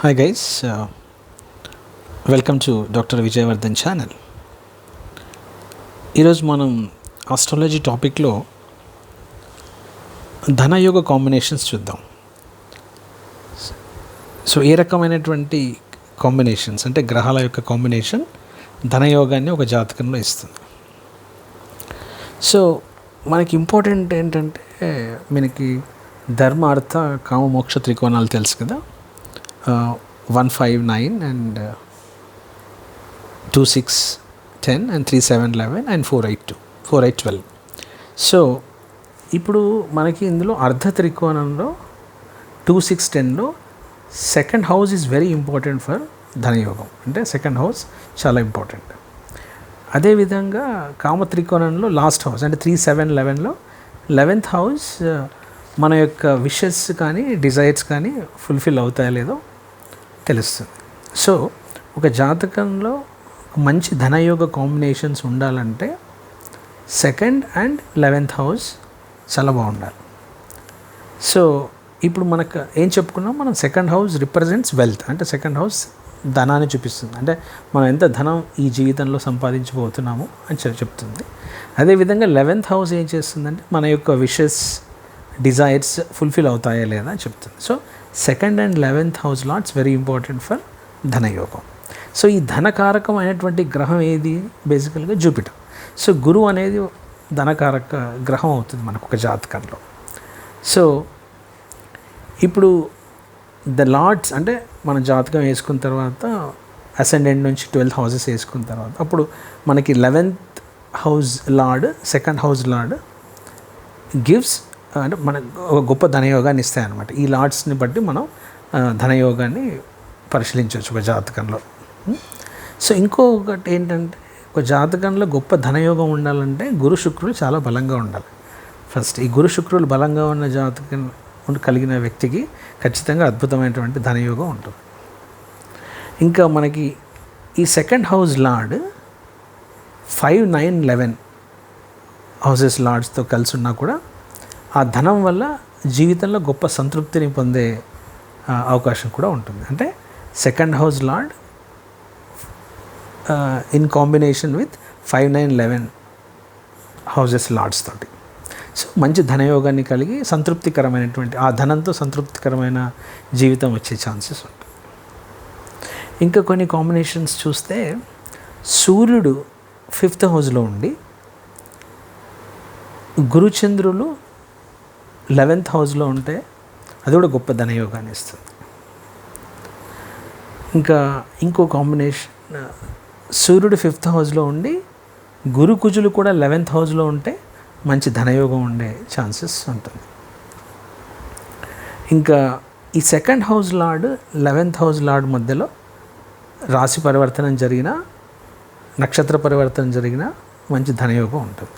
Hi guys welcome to doctor Vijayavardhan channel ఈరోజు మనం astrology టాపిక్లో ధనయోగ కాంబినేషన్స్ చూద్దాం. సో ఏ రకమైనటువంటి కాంబినేషన్స్ అంటే గ్రహాల యొక్క కాంబినేషన్ ధనయోగాన్ని ఒక జాతకంలో ఇస్తుంది. సో మనకి ఇంపార్టెంట్ ఏంటంటే మనకి ధర్మ అర్థ కామ మోక్ష త్రికోణాలు తెలుసు కదా? One five nine and two six ten and three seven eleven and four eight two four eight twelve so ఇప్పుడు మనకి ఇందులో అర్ధ త్రికోణంలో టూ సిక్స్ టెన్లో second house is very important for ధనయోగం. అంటే సెకండ్ హౌస్ చాలా ఇంపార్టెంట్ అదేవిధంగా కామ త్రికోణంలో లాస్ట్ హౌస్ అంటే త్రీ సెవెన్ లెవెన్లో లెవెన్త్ హౌస్ మన యొక్క విషెస్ కానీ డిజైర్స్ కానీ ఫుల్ఫిల్ అవుతాయో లేదో తెలుస్తుంది. సో ఒక జాతకంలో మంచి ధనయోగ కాంబినేషన్స్ ఉండాలంటే సెకండ్ అండ్ లెవెన్త్ హౌస్ చాలా బాగుండాలి. సో ఇప్పుడు మనకు ఏం చెప్పుకున్నాం? మనం సెకండ్ హౌస్ రిప్రజెంట్స్ వెల్త్ అంటే సెకండ్ హౌస్ ధనాన్ని చూపిస్తుంది. అంటే మనం ఎంత ధనం ఈ జీవితంలో సంపాదించబోతున్నాము అని చెప్తుంది. అదేవిధంగా లెవెన్త్ హౌస్ ఏం చేస్తుందంటే మన యొక్క విషెస్ డిజైర్స్ ఫుల్ఫిల్ అవుతాయా లేదా అని చెప్తుంది. So second and eleventh house lots very important for ధనయోగం సో ఈ ధనకారకం అయినటువంటి గ్రహం ఏది? బేసికల్గా జూపిటర్ సో గురువు అనేది ధనకారక గ్రహం అవుతుంది మనకు ఒక జాతకంలో. సో ఇప్పుడు ద లార్డ్స్ అంటే మన జాతకం వేసుకున్న తర్వాత అసెండెంట్ నుంచి ట్వెల్త్ హౌసెస్ వేసుకున్న తర్వాత అప్పుడు మనకి eleventh house lord second house lord gives అంటే మన ఒక గొప్ప ధనయోగాన్ని ఇస్తాయి అనమాట ఈ లార్డ్స్ని బట్టి మనం ధనయోగాన్ని పరిశీలించవచ్చు ఒక జాతకంలో. సో ఇంకొకటి ఏంటంటే ఒక జాతకంలో గొప్ప ధనయోగం ఉండాలంటే గురు శుక్రులు చాలా బలంగా ఉండాలి. ఫస్ట్ ఈ గురు శుక్రులు బలంగా ఉన్న జాతకం కలిగిన వ్యక్తికి ఖచ్చితంగా అద్భుతమైనటువంటి ధనయోగం ఉంటుంది. ఇంకా మనకి ఈ second house lord five nine eleven houses లార్డ్స్తో కలిసి ఉన్నా కూడా ఆ ధనం వల్ల జీవితంలో గొప్ప సంతృప్తిని పొందే అవకాశం కూడా ఉంటుంది. అంటే second house lord in combination with five nine eleven houses lords తోటి. సో మంచి ధనయోగాన్ని కలిగి సంతృప్తికరమైనటువంటి ఆ ధనంతో సంతృప్తికరమైన జీవితం వచ్చే ఛాన్సెస్ ఉంటాయి. ఇంకా కొన్ని కాంబినేషన్స్ చూస్తే సూర్యుడు ఫిఫ్త్ హౌస్లో ఉండి గురుచంద్రులు లెవెన్త్ హౌస్లో ఉంటే అది కూడా గొప్ప ధనయోగాన్ని ఇస్తుంది. ఇంకా ఇంకో కాంబినేషన్ సూర్యుడు ఫిఫ్త్ హౌస్లో ఉండి గురు కుజులు కూడా లెవెన్త్ హౌస్లో ఉంటే మంచి ధనయోగం ఉండే ఛాన్సెస్ ఉంటుంది. ఇంకా ఈ second house lord eleventh house lord మధ్యలో రాశి పరివర్తనం జరిగిన నక్షత్ర పరివర్తన జరిగిన మంచి ధనయోగం ఉంటుంది.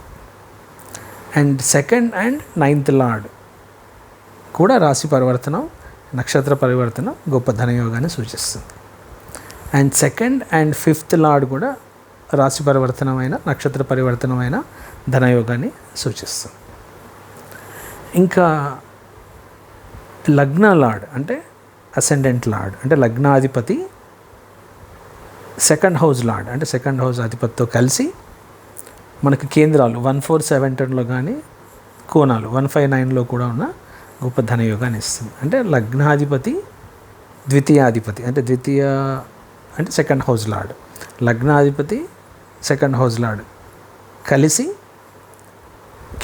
And second and ninth lord కూడా రాశి పరివర్తనం నక్షత్ర పరివర్తనం గొప్ప ధనయోగాన్ని సూచిస్తుంది. And second and fifth lord కూడా రాశి పరివర్తనమైన నక్షత్ర పరివర్తనమైన ధనయోగాన్ని సూచిస్తుంది. ఇంకా లగ్న లార్డ్ అంటే అసెండెంట్ లార్డ్ అంటే లగ్నాధిపతి సెకండ్ హౌస్ లార్డ్ అంటే సెకండ్ హౌస్ అధిపతితో కలిసి మనకు కేంద్రాలు వన్ ఫోర్ సెవెన్ టెన్లో కానీ కోణాలు వన్ ఫైవ్ నైన్లో కూడా ఉన్న గొప్ప ధనయోగాన్ని ఇస్తుంది అంటే లగ్నాధిపతి ద్వితీయాధిపతి అంటే ద్వితీయ అంటే సెకండ్ హౌస్ లార్డ్ లగ్నాధిపతి సెకండ్ హౌస్ లార్డ్ కలిసి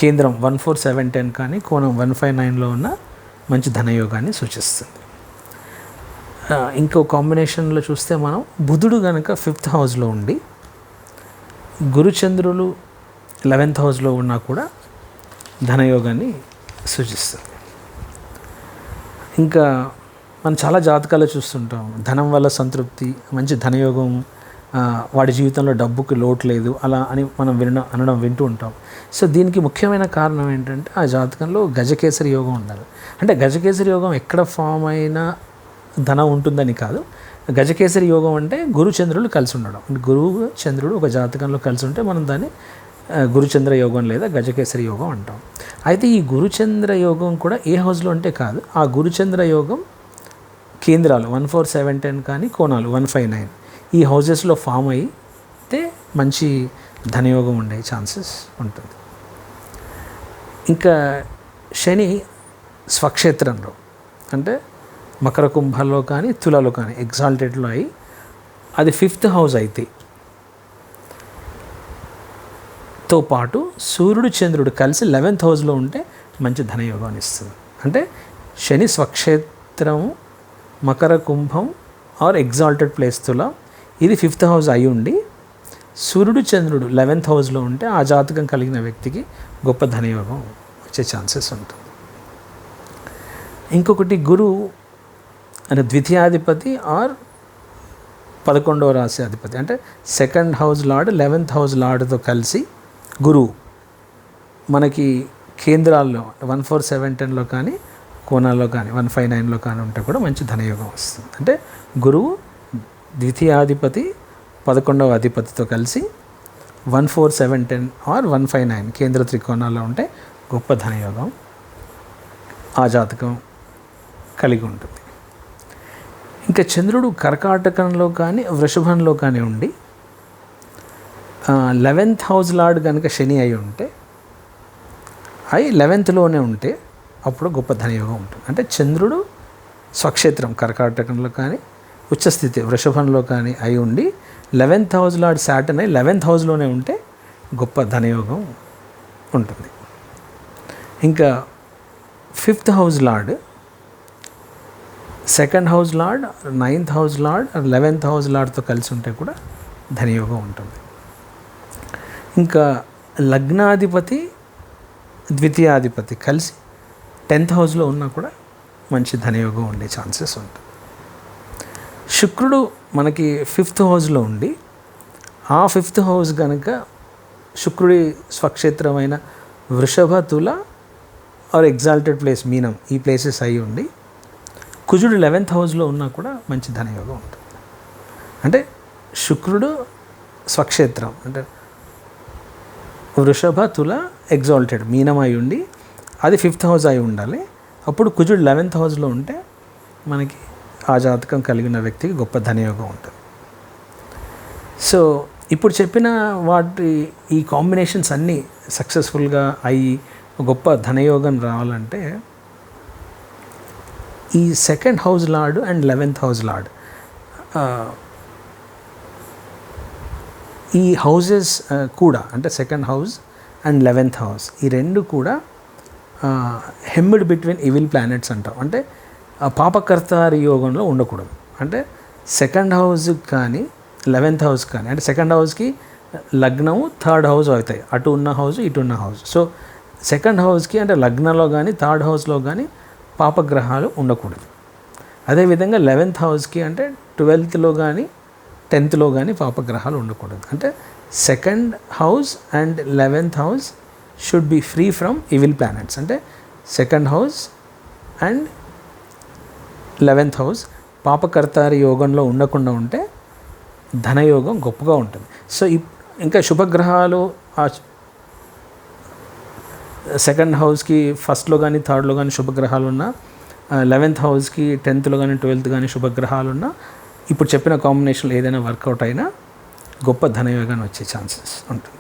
కేంద్రం వన్ ఫోర్ సెవెన్ టెన్ కానీ కోణం వన్ ఫైవ్ నైన్లో ఉన్న మంచి ధనయోగాన్ని సూచిస్తుంది. ఇంకో కాంబినేషన్లో చూస్తే మనం బుధుడు కనుక ఫిఫ్త్ హౌస్లో ఉండి గురుచంద్రులు లెవెన్త్ హౌస్లో ఉన్నా కూడా ధనయోగాన్ని సూచిస్తుంది. ఇంకా మనం చాలా జాతకాలు చూస్తుంటాం. ధనం వల్ల సంతృప్తి మంచి ధనయోగం వాడి జీవితంలో డబ్బుకి లోటు లేదు అలా అని మనం వినడం అనడం వింటూ ఉంటాం. సో దీనికి ముఖ్యమైన కారణం ఏంటంటే ఆ జాతకంలో గజకేసరి యోగం ఉండాలి. అంటే గజకేసరి యోగం ఎక్కడ ఫామ్ అయినా ధనం ఉంటుందని కాదు. గజకేసరి యోగం అంటే గురు చంద్రులు కలిసి ఉండడం. అంటే గురువు చంద్రుడు ఒక జాతకంలో కలిసి ఉంటే మనం దాన్ని గురుచంద్ర యోగం లేదా గజకేసరి యోగం అంటాం. అయితే ఈ గురుచంద్ర యోగం కూడా ఏ హౌస్లో అంటే కాదు ఆ గురుచంద్ర యోగం కేంద్రాలు వన్ ఫోర్ సెవెన్ టెన్ కానీ కోణాలు వన్ ఫైవ్ నైన్ ఈ హౌజెస్లో ఫామ్ అయితే మంచి ధనయోగం ఉండే ఛాన్సెస్ ఉంటుంది. ఇంకా శని స్వక్షేత్రంలో అంటే మకర కుంభంలో కానీ తులలో కానీ ఎగ్జాల్టెడ్లో అయి అది ఫిఫ్త్ హౌస్ అయితే తో పాటు సూర్యుడు చంద్రుడు కలిసి లెవెన్త్ హౌస్లో ఉంటే మంచి ధనయోగాన్ని ఇస్తుంది. అంటే శని స్వక్షేత్రం మకర కుంభం ఆర్ ఎగ్జాల్టెడ్ ప్లేస్ తుల ఇది ఫిఫ్త్ హౌస్ అయి ఉండి సూర్యుడు చంద్రుడు లెవెన్త్ హౌస్లో ఉంటే ఆ జాతకం కలిగిన వ్యక్తికి గొప్ప ధనయోగం వచ్చే ఛాన్సెస్ ఉంటుంది. ఇంకొకటి గురువు అంటే ద్వితీయాధిపతి ఆర్ పదకొండవ రాశి అధిపతి. అంటే second house lord eleventh house లార్డ్తో కలిసి గురువు మనకి కేంద్రాల్లో వన్ ఫోర్ సెవెన్ టెన్లో కానీ కోణాల్లో కానీ వన్ ఫైవ్ నైన్లో కానీ ఉంటే కూడా మంచి ధనయోగం వస్తుంది. అంటే గురువు ద్వితీయాధిపతి పదకొండవ అధిపతితో కలిసి one four seven ten or one five nine కేంద్ర త్రికోణాల్లో ఉంటే గొప్ప ధనయోగం ఆ జాతకం కలిగి ఉంటుంది. ఇంకా చంద్రుడు కర్కాటకంలో కానీ వృషభంలో కానీ ఉండి లెవెన్త్ హౌస్ లార్డ్ కనుక శని అయి ఉంటే అవి లెవెన్త్లోనే ఉంటే అప్పుడు గొప్ప ధనయోగం ఉంటుంది. అంటే చంద్రుడు స్వక్షేత్రం కర్కాటకంలో కానీ ఉచ్చస్థితి వృషభంలో కానీ అయి ఉండి లెవెన్త్ హౌస్ లార్డ్ శాటన్ అయి లెవెన్త్ హౌస్లోనే ఉంటే గొప్ప ధనయోగం ఉంటుంది. ఇంకా fifth house lord second house lord ninth house lord eleventh house లార్డ్తో కలిసి ఉంటే కూడా ధనయోగం ఉంటుంది. ఇంకా లగ్నాధిపతి ద్వితీయాధిపతి కలిసి టెన్త్ హౌస్లో ఉన్నా కూడా మంచి ధనయోగం ఉండే ఛాన్సెస్ ఉంటుంది శుక్రుడు మనకి ఫిఫ్త్ హౌస్లో ఉండి ఆ ఫిఫ్త్ హౌస్ కనుక శుక్రుడి స్వక్షేత్రమైన వృషభ తుల ఆర్ ఎగ్జాల్టెడ్ ప్లేస్ మీనం ఈ ప్లేసెస్ అయి ఉండి కుజుడు లెవెన్త్ హౌస్లో ఉన్నా కూడా మంచి ధనయోగం ఉంటుంది. అంటే శుక్రుడు స్వక్షేత్రం అంటే వృషభ తుల ఎగ్జాల్టెడ్ మీనం అయి ఉండి అది ఫిఫ్త్ హౌస్ అయి ఉండాలి. అప్పుడు కుజుడు లెవెన్త్ హౌస్లో ఉంటే మనకి ఆ జాతకం కలిగిన వ్యక్తికి గొప్ప ధనయోగం ఉంటుంది. సో ఇప్పుడు చెప్పిన వాటి ఈ కాంబినేషన్స్ అన్నీ సక్సెస్ఫుల్గా అయ్యి గొప్ప ధనయోగం రావాలంటే ఈ second house lord and eleventh house lord ఈ హౌజెస్ కూడా అంటే second house and eleventh house ఈ రెండు కూడా హెమ్మిడ్ బిట్వీన్ ఇవిల్ ప్లానెట్స్ అంటాం. అంటే పాపకర్తారి యోగంలో ఉండకూడదు. అంటే సెకండ్ హౌస్ కానీ లెవెన్త్ హౌస్ కానీ అంటే సెకండ్ హౌస్కి లగ్నము థర్డ్ హౌస్ అవుతాయి. అటు ఉన్న హౌస్ ఇటు ఉన్న హౌస్ సో సెకండ్ హౌస్కి అంటే లగ్నంలో కానీ థర్డ్ హౌస్లో కానీ పాపగ్రహాలు ఉండకూడదు. అదేవిధంగా లెవెన్త్ హౌస్కి అంటే ట్వెల్త్లో కానీ టెన్త్లో కానీ పాపగ్రహాలు ఉండకూడదు. అంటే second house and eleventh house should be free from evil planets. అంటే second house and eleventh house పాపకర్తారి యోగంలో ఉండకుండా ఉంటే ధనయోగం గొప్పగా ఉంటుంది. సో ఇంకా శుభగ్రహాలు ఆ సెకండ్ హౌస్కి ఫస్ట్లో కానీ థర్డ్లో కానీ శుభగ్రహాలు ఉన్నా లెవెన్త్ హౌస్కి టెన్త్లో కానీ ట్వెల్త్ కానీ శుభగ్రహాలు ఉన్నా ఇప్పుడు చెప్పిన కాంబినేషన్లో ఏదైనా వర్కౌట్ అయినా గొప్ప ధనయోగాన్ని వచ్చే ఛాన్సెస్ ఉంటుంది.